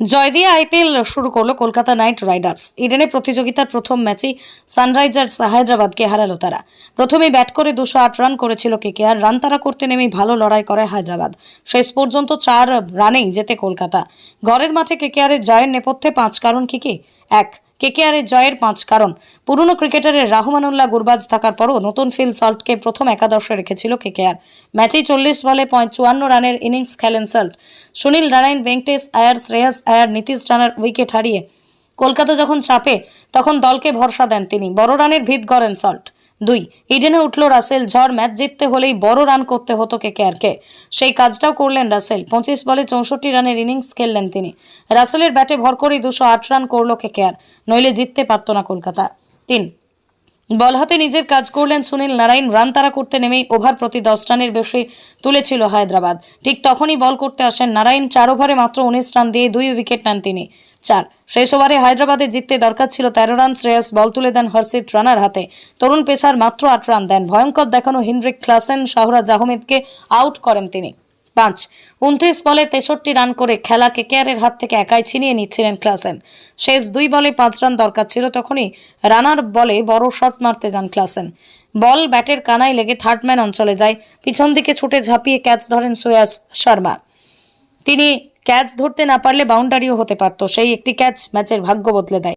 জয় দিয়ে আইপিএল শুরু করল কলকাতা নাইট রাইডার্স। ইডেনে প্রতিযোগিতার প্রথম ম্যাচে সানরাইজার্স হায়দ্রাবাদকে হারালো তারা। প্রথমে ব্যাট করে দুশো আট রান করেছিল কেকেআর। রান তারা করতে নেমে ভালো লড়াই করে হায়দ্রাবাদ। শেষ পর্যন্ত চার রানেই যেতে কলকাতা। ঘরের মাঠে কেকেআরের জয়ের নেপথ্যে পাঁচ কারণ কি কি? এক কেকেআরের জয়ের পাঁচ কারণ। পুরনো ক্রিকেটারের রাহমানুল্লাহ গুরবাজ থাকার পরও নতুন ফিল সল্টকে প্রথম একাদশে রেখেছিল কেকেআর ম্যাচেই চল্লিশ বলে পয়েন্ট চুয়ান্ন রানের ইনিংস খেলেন Salt. Sunil Narine, Venkatesh Iyer, Shreyas Iyer, Nitish রানার উইকেট হারিয়ে কলকাতা যখন চাপে, তখন দলকে ভরসা দেন তিনি। বড় রানের ভিত গড়েন সল্ট। দুই, ইডেনে উঠল রাসেল ঝড় ম্যাচ জিততে হলেই বড় রান করতে হতো কে কেকেআরকে। সেই কাজটাও করলেন রাসেল, পঁচিশ বলে চৌষট্টি রানের ইনিংস খেললেন তিনি। রাসেলের ব্যাটে ভর করেই দুশো আট রান করল কেকেআর, নইলে জিততে পারত না কলকাতা। তিন বল হাতে নিজের কাজ করলেন সুনীল নারায়ণ। রান তারা করতে নেমেই ওভার প্রতি দশ রানের বেশি তুলেছিল হায়দ্রাবাদ। ঠিক তখনই বল করতে আসেন নারায়ণ। চার ওভারে মাত্র উনিশ রান দিয়ে দুই উইকেট নেন তিনি। চার। শেষ ওভারে হায়দ্রাবাদে জিততে দরকার ছিল তেরো রান। শ্রেয়স বল তুলে দেন হর্ষিত রানার হাতে। তরুণ পেশার মাত্র আট রান দেন। ভয়ঙ্কর দেখানো হিনরিক ক্লাসেন, শাহরাজ আহমেদকে আউট করেন তিনি। পাঁচ। উনত্রিশ বলে তেষট্টি রান করে খেলা কেকেআরের হাত থেকে একাই ছিনিয়ে নিচ্ছিলেন ক্লাসেন। শেষ দুই বলে পাঁচ রান দরকার ছিল তখনই রানার বলে বড় শট মারতে যান ক্লাসেন। বল ব্যাটের কানায় লেগে থার্ডম্যান অঞ্চলে যায়। পিছন দিকে ছুটে ঝাঁপিয়ে ক্যাচ ধরেন সুয়াস শর্মা। তিনি ক্যাচ ধরতে না পারলে বাউন্ডারিও হতে পারত। সেই একটি ক্যাচ ম্যাচের ভাগ্য বদলে দেয়।